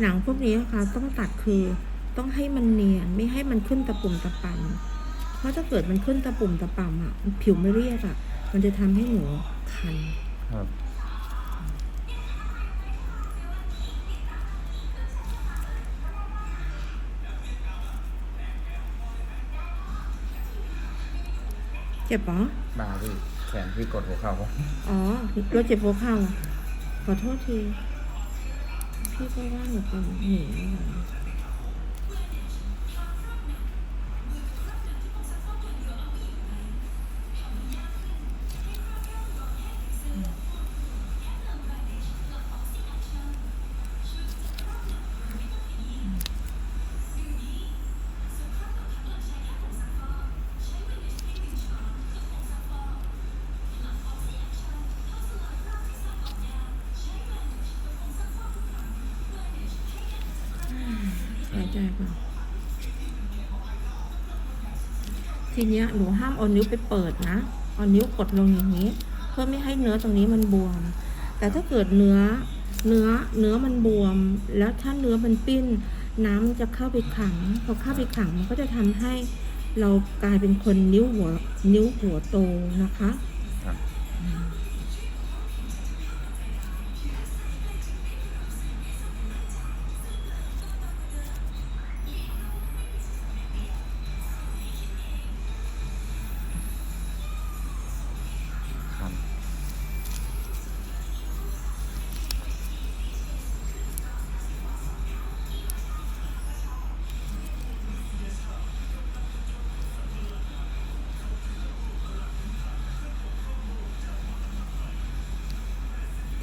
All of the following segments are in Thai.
หนังพวกนี้นะคะต้องตัดคือต้องให้มันเนียนไม่ให้มันขึ้นตะปุ่มตะป่ำเพราะถ้าเกิดมันขึ้นตะปุ่มตะป่ำอะผิวไม่เรียบอะ มันจะทำให้หนูคันครับเจ็บปะมาพี่แขนพี่กดหัวเข่าอ๋อเราเจ็บหัวเข่าขอโทษที พี่ก็ว่าหนูเป็นหนีไใจก่อนทีเนี้ยหนูห้ามเอานิ้วไปเปิดนะเอานิ้วกดลงอย่างนี้ เพื่อไม่ให้เนื้อตรงนี้มันบวม แต่ถ้าเกิดเนื้อเนื้อเนื้อมันบวม แล้วถ้าเนื้อมันปิ้น น้ำมันจะเข้าไปขัง พอเข้าไปขังมันก็จะทำให้เรากลายเป็นคนนิ้วหัวนิ้วหัวโตนะคะ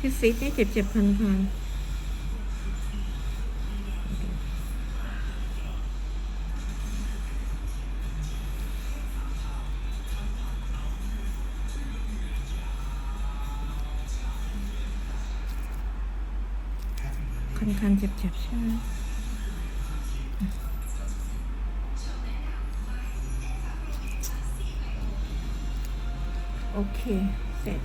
ที่ฟิตนี่เจ็บเจ็บคันคันคันคันเจ็บเจ็บใช่ไหมโอเค เสร็จ